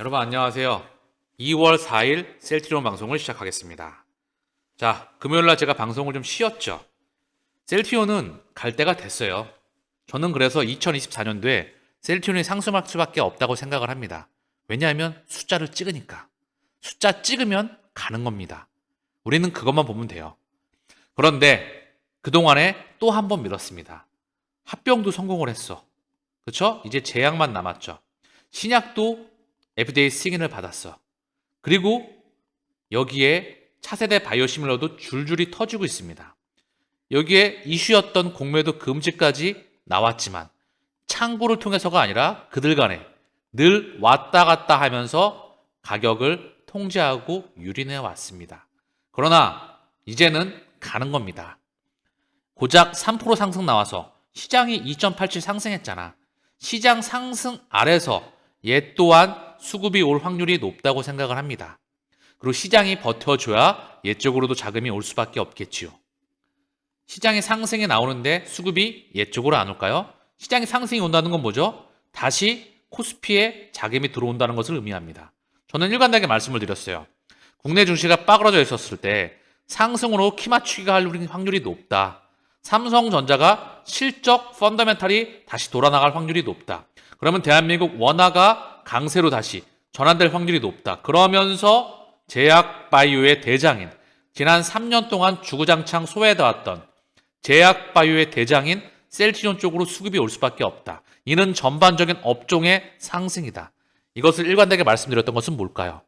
여러분 안녕하세요. 2월 4일 셀트리온 방송을 시작하겠습니다. 자, 금요일 날 제가 방송을 좀 쉬었죠. 셀트리온은 갈 때가 됐어요. 저는 그래서 2024년도에 셀트리온이 상승할 수밖에 없다고 생각을 합니다. 왜냐하면 숫자를 찍으니까. 숫자 찍으면 가는 겁니다. 우리는 그것만 보면 돼요. 그런데 그동안에 또 한 번 밀었습니다. 합병도 성공을 했어. 그쵸? 이제 제약만 남았죠. 신약도 FDA 승인을 받았어. 그리고 여기에 차세대 바이오 시밀러도 줄줄이 터지고 있습니다. 여기에 이슈였던 공매도 금지까지 나왔지만 창구를 통해서가 아니라 그들 간에 늘 왔다 갔다 하면서 가격을 통제하고 유린해 왔습니다. 그러나 이제는 가는 겁니다. 고작 3% 상승 나와서 시장이 2.87 상승했잖아. 시장 상승 아래서 얘 또한 수급이 올 확률이 높다고 생각을 합니다. 그리고 시장이 버텨줘야 얘 쪽으로도 자금이 올 수밖에 없겠지요. 시장이 상승이 나오는데 수급이 얘 쪽으로 안 올까요? 시장이 상승이 온다는 건 뭐죠? 다시 코스피에 자금이 들어온다는 것을 의미합니다. 저는 일관되게 말씀을 드렸어요. 국내 증시가 빠그러져 있었을 때 상승으로 키 맞추기가 할 확률이 높다. 삼성전자가 실적 펀더멘탈이 다시 돌아나갈 확률이 높다. 그러면 대한민국 원화가 강세로 다시 전환될 확률이 높다. 그러면서 제약 바이오의 대장인 지난 3년 동안 주구장창 소외해왔던 제약 바이오의 대장인 셀트리온 쪽으로 수급이 올 수밖에 없다. 이는 전반적인 업종의 상승이다. 이것을 일관되게 말씀드렸던 것은 뭘까요?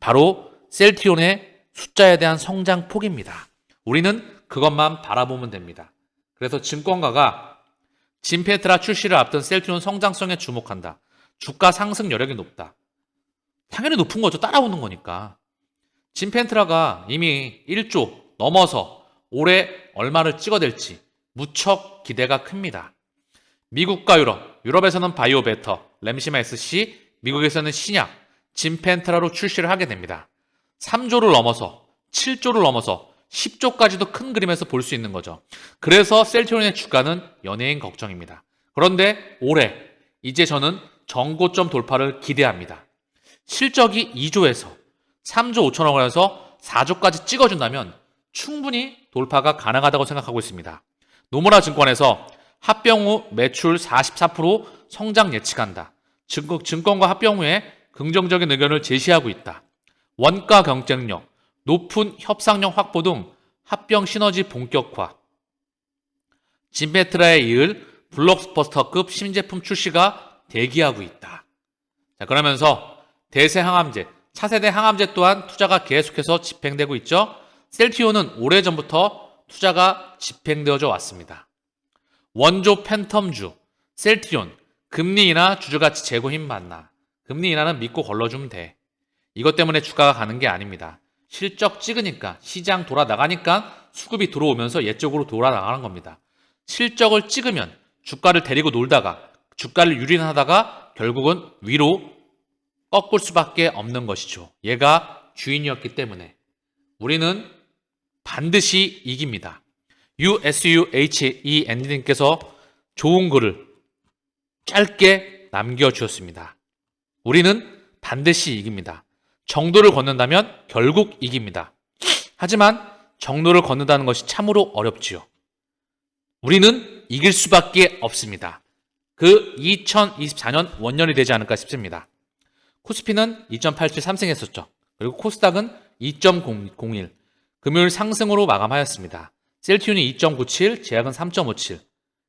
바로 셀트리온의 숫자에 대한 성장 폭입니다. 우리는 그것만 바라보면 됩니다. 그래서 증권가가 진페트라 출시를 앞둔 셀트리온 성장성에 주목한다. 주가 상승 여력이 높다. 당연히 높은 거죠. 따라오는 거니까. 진펜트라가 이미 1조 넘어서 올해 얼마를 찍어댈지 무척 기대가 큽니다. 미국과 유럽, 유럽에서는 바이오베터, 램시마 SC, 미국에서는 신약, 진펜트라로 출시를 하게 됩니다. 3조를 넘어서 7조를 넘어서 10조까지도 큰 그림에서 볼 수 있는 거죠. 그래서 셀트리온의 주가는 연예인 걱정입니다. 그런데 올해 이제 저는 정고점 돌파를 기대합니다. 실적이 2조에서 3조 5천억 원에서 4조까지 찍어준다면 충분히 돌파가 가능하다고 생각하고 있습니다. 노무라 증권에서 합병 후 매출 44% 성장 예측한다. 증권과 합병 후에 긍정적인 의견을 제시하고 있다. 원가 경쟁력, 높은 협상력 확보 등 합병 시너지 본격화. 진페트라에 이을 블록버스터급 신제품 출시가 대기하고 있다. 자, 그러면서 대세 항암제, 차세대 항암제 또한 투자가 계속해서 집행되고 있죠. 셀티오는 오래전부터 투자가 집행되어져 왔습니다. 원조 팬텀주, 셀티온, 금리 인하 주주가치 재고 힘 만나. 금리 인하는 믿고 걸러주면 돼. 이것 때문에 주가가 가는 게 아닙니다. 실적 찍으니까 시장 돌아 나가니까 수급이 들어오면서 예쪽으로 돌아 나가는 겁니다. 실적을 찍으면 주가를 데리고 놀다가 주가를 유린하다가 결국은 위로 꺾을 수밖에 없는 것이죠. 얘가 주인이었기 때문에 우리는 반드시 이깁니다. USUHEN님께서 좋은 글을 짧게 남겨주셨습니다. 우리는 반드시 이깁니다. 정도를 걷는다면 결국 이깁니다. 하지만 정도를 걷는다는 것이 참으로 어렵지요. 우리는 이길 수밖에 없습니다. 그 2024년 원년이 되지 않을까 싶습니다. 코스피는 2.87 상승했었죠. 그리고 코스닥은 2.01 금요일 상승으로 마감하였습니다. 셀티온이 2.97, 제약은 3.57.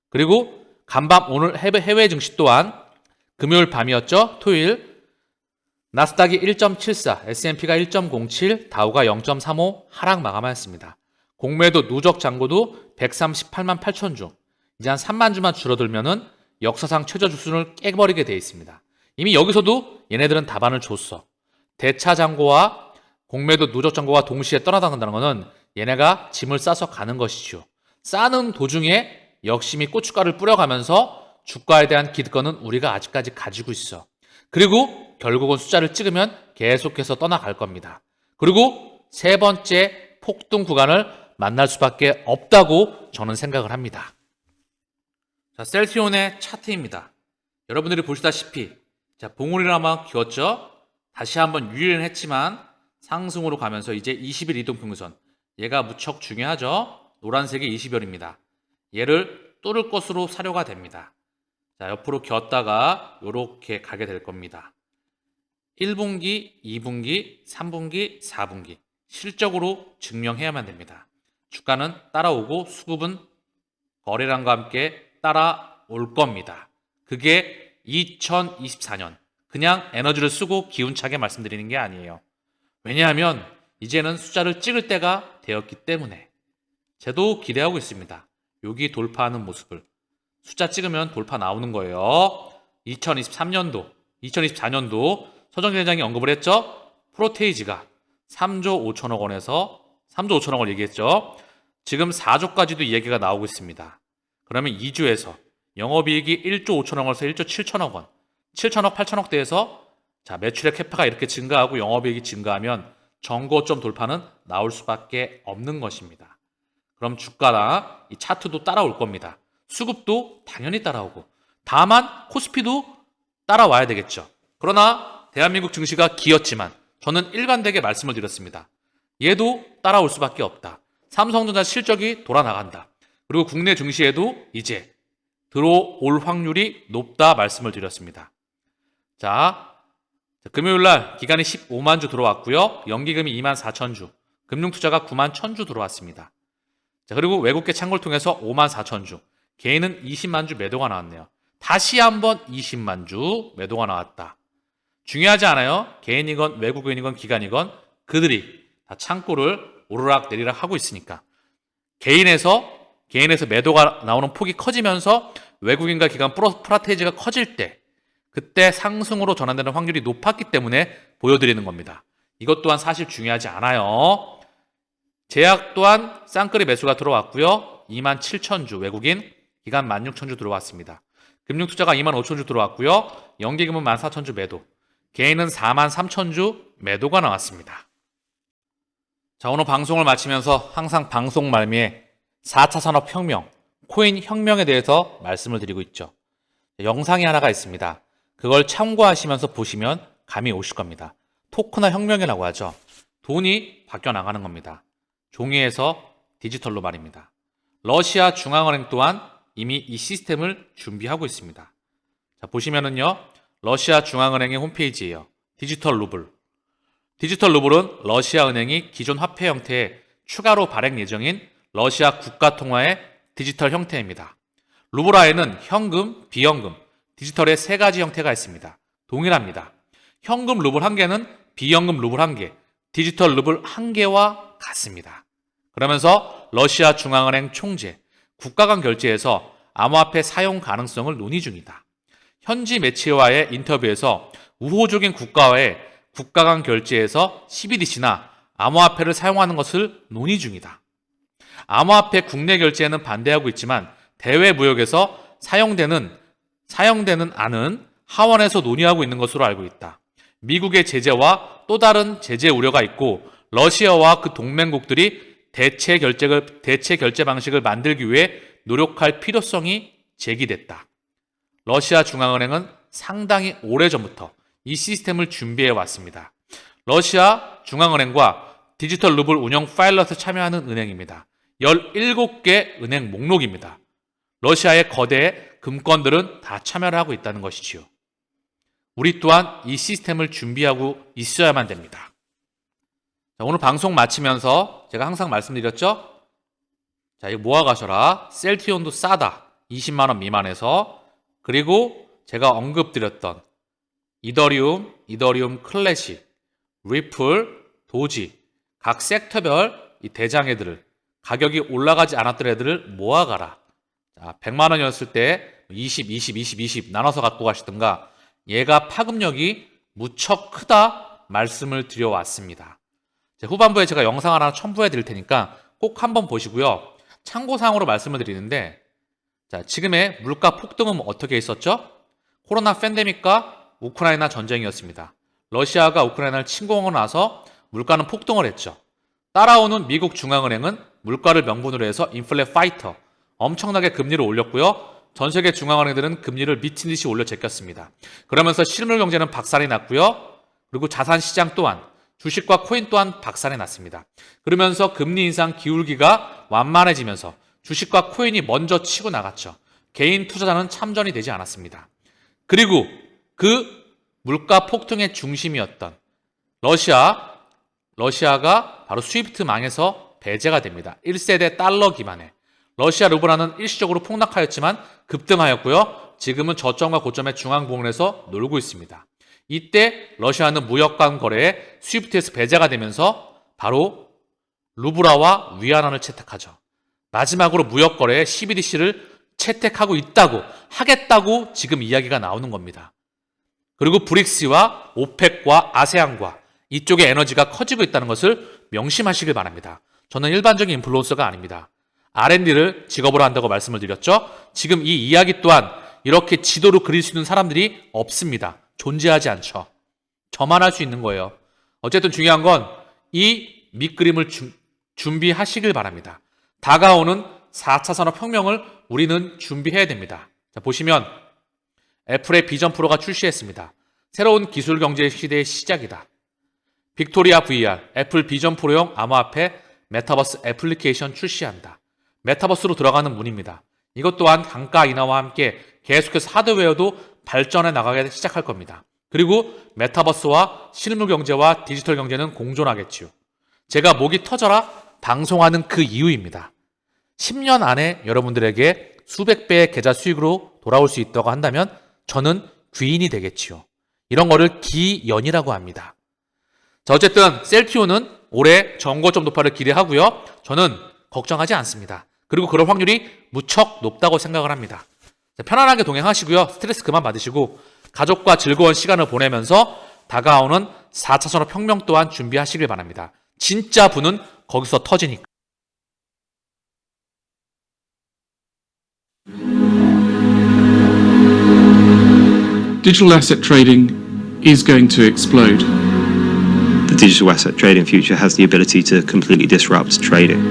그리고 간밤 오늘 해외, 해외 증시 또한 금요일 밤이었죠. 토요일 나스닥이 1.74, S&P가 1.07, 다우가 0.35 하락 마감하였습니다. 공매도 누적 잔고도 138만 8천 주. 이제 한 3만 주만 줄어들면은 역사상 최저 주수를 깨버리게 돼 있습니다. 이미 여기서도 얘네들은 답안을 줬어. 대차 잔고와 공매도 누적 잔고가 동시에 떠나다는다는 것은 얘네가 짐을 싸서 가는 것이죠. 싸는 도중에 열심히 고춧가루를 뿌려가면서 주가에 대한 기득권은 우리가 아직까지 가지고 있어. 그리고 결국은 숫자를 찍으면 계속해서 떠나갈 겁니다. 그리고 세 번째 폭등 구간을 만날 수밖에 없다고 저는 생각을 합니다. 자, 셀티온의 차트입니다. 여러분들이 보시다시피 자, 봉우리를 한번 기웠죠? 다시 한번 유예는 했지만 상승으로 가면서 이제 20일 이동평균선 얘가 무척 중요하죠. 노란색이 20열입니다. 얘를 뚫을 것으로 사료가 됩니다. 자, 옆으로 겼다가 이렇게 가게 될 겁니다. 1분기, 2분기, 3분기, 4분기 실적으로 증명해야만 됩니다. 주가는 따라오고 수급은 거래량과 함께 따라올 겁니다. 그게 2024년 그냥 에너지를 쓰고 기운차게 말씀드리는 게 아니에요. 왜냐하면 이제는 숫자를 찍을 때가 되었기 때문에 저도 기대하고 있습니다. 여기 돌파하는 모습을 숫자 찍으면 돌파 나오는 거예요. 2023년도, 2024년도 서정진 회장이 언급을 했죠. 프로테이지가 3조 5천억 원에서 3조 5천억 원 얘기했죠. 지금 4조까지도 얘기가 나오고 있습니다. 그러면 2주에서 영업이익이 1조 5천억 원에서 1조 7천억 원, 7천억, 8천억 대에서 자 매출의 캐파가 이렇게 증가하고 영업이익이 증가하면 정고점 돌파는 나올 수밖에 없는 것입니다. 그럼 주가나 이 차트도 따라올 겁니다. 수급도 당연히 따라오고 다만 코스피도 따라와야 되겠죠. 그러나 대한민국 증시가 기었지만 저는 일관되게 말씀을 드렸습니다. 얘도 따라올 수밖에 없다. 삼성전자 실적이 돌아나간다. 그리고 국내 증시에도 이제 들어올 확률이 높다 말씀을 드렸습니다. 자, 금요일 날 기간이 15만 주 들어왔고요. 연기금이 2만 4천 주, 금융투자가 9만 1천 주 들어왔습니다. 자, 그리고 외국계 창고를 통해서 5만 4천 주, 개인은 20만 주 매도가 나왔네요. 다시 한번 20만 주 매도가 나왔다. 중요하지 않아요. 개인이건 외국인이건 기관이건 그들이 다 창고를 오르락 내리락 하고 있으니까 개인에서 개인에서 매도가 나오는 폭이 커지면서 외국인과 기관 프라테이지가 커질 때 그때 상승으로 전환되는 확률이 높았기 때문에 보여드리는 겁니다. 이것 또한 사실 중요하지 않아요. 제약 또한 쌍끌이 매수가 들어왔고요. 2만 7천 주 외국인 기간 1만 6천 주 들어왔습니다. 금융 투자가 2만 5천 주 들어왔고요. 연기금은 1만 4천 주 매도. 개인은 4만 3천 주 매도가 나왔습니다. 자, 오늘 방송을 마치면서 항상 방송 말미에 4차 산업혁명, 코인 혁명에 대해서 말씀을 드리고 있죠. 영상이 하나가 있습니다. 그걸 참고하시면서 보시면 감이 오실 겁니다. 토크나 혁명이라고 하죠. 돈이 바뀌어 나가는 겁니다. 종이에서 디지털로 말입니다. 러시아 중앙은행 또한 이미 이 시스템을 준비하고 있습니다. 자, 보시면은요. 러시아 중앙은행의 홈페이지예요. 디지털 루블. 디지털 루블은 러시아 은행이 기존 화폐 형태의 추가로 발행 예정인 러시아 국가 통화의 디지털 형태입니다. 루블화에는 현금, 비현금, 디지털의 세 가지 형태가 있습니다. 동일합니다. 현금 루블 한 개는 비현금 루블 한 개, 디지털 루블 한 개와 같습니다. 그러면서 러시아 중앙은행 총재, 국가 간 결제에서 암호화폐 사용 가능성을 논의 중이다. 현지 매체와의 인터뷰에서 우호적인 국가와의 국가 간 결제에서 CBDC나 암호화폐를 사용하는 것을 논의 중이다. 암호화폐 국내 결제에는 반대하고 있지만 대외 무역에서 사용되는 사용되는 안은 하원에서 논의하고 있는 것으로 알고 있다. 미국의 제재와 또 다른 제재 우려가 있고 러시아와 그 동맹국들이 대체 결제를 대체 결제 방식을 만들기 위해 노력할 필요성이 제기됐다. 러시아 중앙은행은 상당히 오래전부터 이 시스템을 준비해 왔습니다. 러시아 중앙은행과 디지털 루블 운영 파일럿에 참여하는 은행입니다. 17개 은행 목록입니다. 러시아의 거대 금권들은 다 참여를 하고 있다는 것이지요. 우리 또한 이 시스템을 준비하고 있어야만 됩니다. 자, 오늘 방송 마치면서 제가 항상 말씀드렸죠? 자, 이거 모아 가셔라. 셀티온도 싸다. 20만원 미만에서. 그리고 제가 언급드렸던 이더리움, 이더리움 클래식, 리플, 도지, 각 섹터별 이 대장애들을 가격이 올라가지 않았던 애들을 모아가라. 자, 100만 원이었을 때 20, 20, 20, 20 나눠서 갖고 가시든가 얘가 파급력이 무척 크다 말씀을 드려왔습니다. 후반부에 제가 영상 하나 첨부해 드릴 테니까 꼭 한번 보시고요. 참고사항으로 말씀을 드리는데 자, 지금의 물가 폭등은 어떻게 있었죠? 코로나 팬데믹과 우크라이나 전쟁이었습니다. 러시아가 우크라이나를 침공하고 나서 물가는 폭등을 했죠. 따라오는 미국 중앙은행은 물가를 명분으로 해서 인플레 파이터 엄청나게 금리를 올렸고요. 전 세계 중앙은행들은 금리를 미친 듯이 올려 제꼈습니다. 그러면서 실물 경제는 박살이 났고요. 그리고 자산 시장 또한 주식과 코인 또한 박살이 났습니다. 그러면서 금리 인상 기울기가 완만해지면서 주식과 코인이 먼저 치고 나갔죠. 개인 투자자는 참전이 되지 않았습니다. 그리고 그 물가 폭등의 중심이었던 러시아, 러시아가 바로 스위프트 망에서 배제가 됩니다. 1세대 달러 기반의 러시아 루블화는 일시적으로 폭락하였지만 급등하였고요. 지금은 저점과 고점의 중앙부근에서 놀고 있습니다. 이때 러시아는 무역관 거래에 스위프트에서 배제가 되면서 바로 루브라와 위안화를 채택하죠. 마지막으로 무역 거래에 CBDC를 채택하고 있다고 하겠다고 지금 이야기가 나오는 겁니다. 그리고 브릭스와 오펙과 아세안과 이쪽의 에너지가 커지고 있다는 것을 명심하시길 바랍니다. 저는 일반적인 인플루언서가 아닙니다. R&D를 직업으로 한다고 말씀을 드렸죠. 지금 이 이야기 또한 이렇게 지도로 그릴 수 있는 사람들이 없습니다. 존재하지 않죠. 저만 할 수 있는 거예요. 어쨌든 중요한 건 이 밑그림을 주- 준비하시길 바랍니다. 다가오는 4차 산업혁명을 우리는 준비해야 됩니다. 자, 보시면 애플의 비전 프로가 출시했습니다. 새로운 기술 경제 시대의 시작이다. 빅토리아 VR, 애플 비전 프로용 암호화폐 메타버스 애플리케이션 출시한다. 메타버스로 들어가는 문입니다. 이것 또한 단가 인하와 함께 계속해서 하드웨어도 발전해 나가게 시작할 겁니다. 그리고 메타버스와 실물 경제와 디지털 경제는 공존하겠지요. 제가 목이 터져라 방송하는 그 이유입니다. 10년 안에 여러분들에게 수백 배의 계좌 수익으로 돌아올 수 있다고 한다면 저는 귀인이 되겠지요. 이런 거를 기연이라고 합니다. 자, 어쨌든 셀티오는 올해 정고점 도파를 기대하고요. 저는 걱정하지 않습니다. 그리고 그럴 확률이 무척 높다고 생각을 합니다. 자, 편안하게 동행하시고요. 스트레스 그만 받으시고 가족과 즐거운 시간을 보내면서 다가오는 4차 산업 혁명 또한 준비하시길 바랍니다. 진짜 부는 거기서 터지니까. digital asset is going to explode. The digital asset trading future has the ability to completely disrupt trading.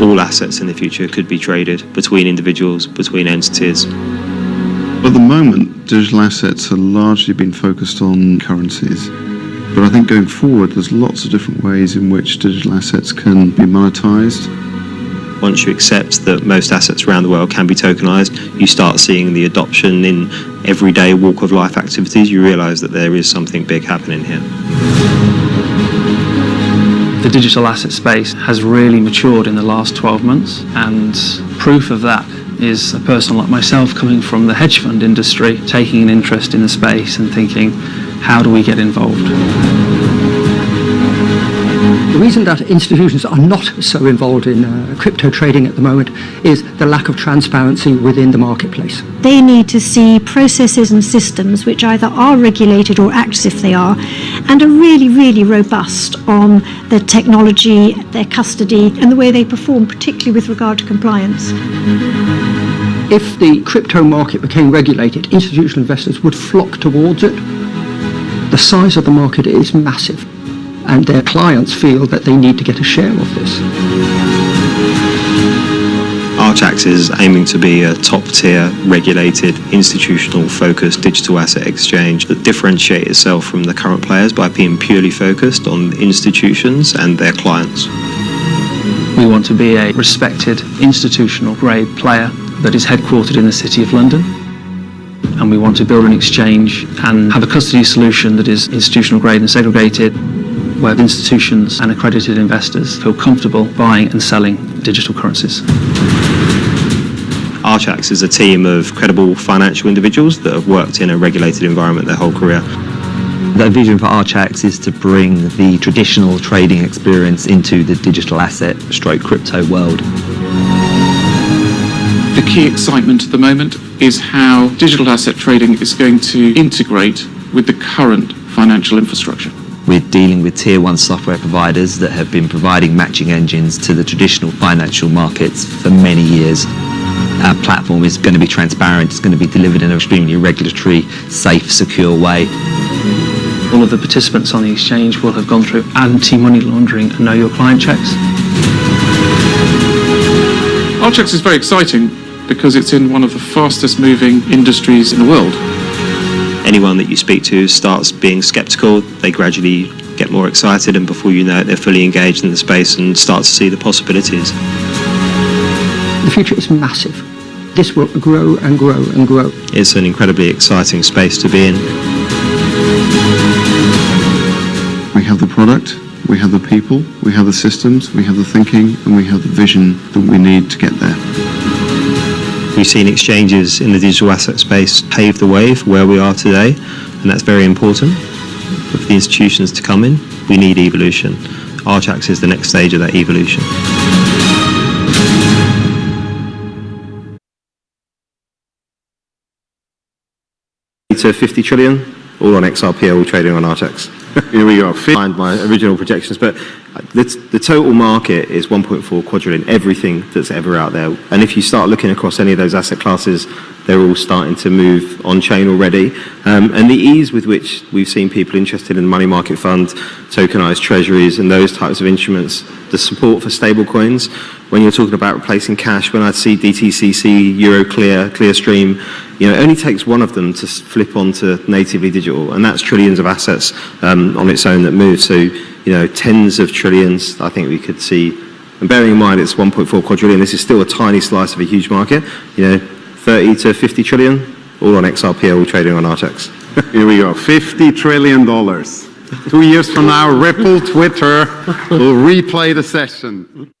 All assets in the future could be traded between individuals, between entities. At the moment, digital assets have largely been focused on currencies. But I think going forward, there's lots of different ways in which digital assets can be monetized. Once you accept that most assets around the world can be tokenized, you start seeing the adoption in everyday walk of life activities. You realize that there is something big happening here. The digital asset space has really matured in the last 12 months, and proof of that is a person like myself coming from the hedge fund industry, taking an interest in the space and thinking, how do we get involved? The reason that institutions are not so involved in uh, crypto trading at the moment is the lack of transparency within the marketplace. They need to see processes and systems which either are regulated or act as if they are, and are really, really robust on their technology, their custody, and the way they perform, particularly with regard to compliance. If the crypto market became regulated, institutional investors would flock towards it. The size of the market is massive, and their clients feel that they need to get a share of this. Archax is aiming to be a top tier, regulated, institutional focused digital asset exchange that differentiate itself from the current players by being purely focused on institutions and their clients. We want to be a respected institutional grade player that is headquartered in the City of London. And we want to build an exchange and have a custody solution that is institutional grade and segregated, where institutions and accredited investors feel comfortable buying and selling digital currencies. Archax is a team of credible financial individuals that have worked in a regulated environment their whole career. The vision for Archax is to bring the traditional trading experience into the digital asset stroke crypto world. The key excitement at the moment is how digital asset trading is going to integrate with the current financial infrastructure. We're dealing with tier one software providers that have been providing matching engines to the traditional financial markets for many years. Our platform is going to be transparent, it's going to be delivered in an extremely regulatory, safe, secure way. All of the participants on the exchange will have gone through anti-money laundering and know your client checks. Archax is very exciting because it's in one of the fastest moving industries in the world. Anyone that you speak to starts being skeptical, they gradually get more excited, and before you know it, they're fully engaged in the space and start to see the possibilities. The future is massive. This will grow and grow and grow. It's an incredibly exciting space to be in. We have the product, we have the people, we have the systems, we have the thinking, and we have the vision that we need to get there. We've seen exchanges in the digital asset space pave the way for where we are today, and that's very important. But for the institutions to come in, we need evolution. Archax is the next stage of that evolution. to 50 trillion, all on XRP, all trading on Artex. Here we go. Find my original projections, but the, the total market is 1.4 quadrillion, everything that's ever out there. And if you start looking across any of those asset classes, they're all starting to move on chain already. Um, and the ease with which we've seen people interested in money market funds, tokenized treasuries, and those types of instruments, the support for stable coins, when you're talking about replacing cash, when I see DTCC, Euroclear, Clearstream, you know, it only takes one of them to flip onto natively digital, and that's trillions of assets um, on its own that move. So, you know, tens of trillions, I think we could see. And bearing in mind it's 1.4 quadrillion, this is still a tiny slice of a huge market. You know, 30 to 50 trillion, all on XRP, all trading on Artex. Here we go, $50 trillion. Two years from now, Ripple, Twitter will replay the session.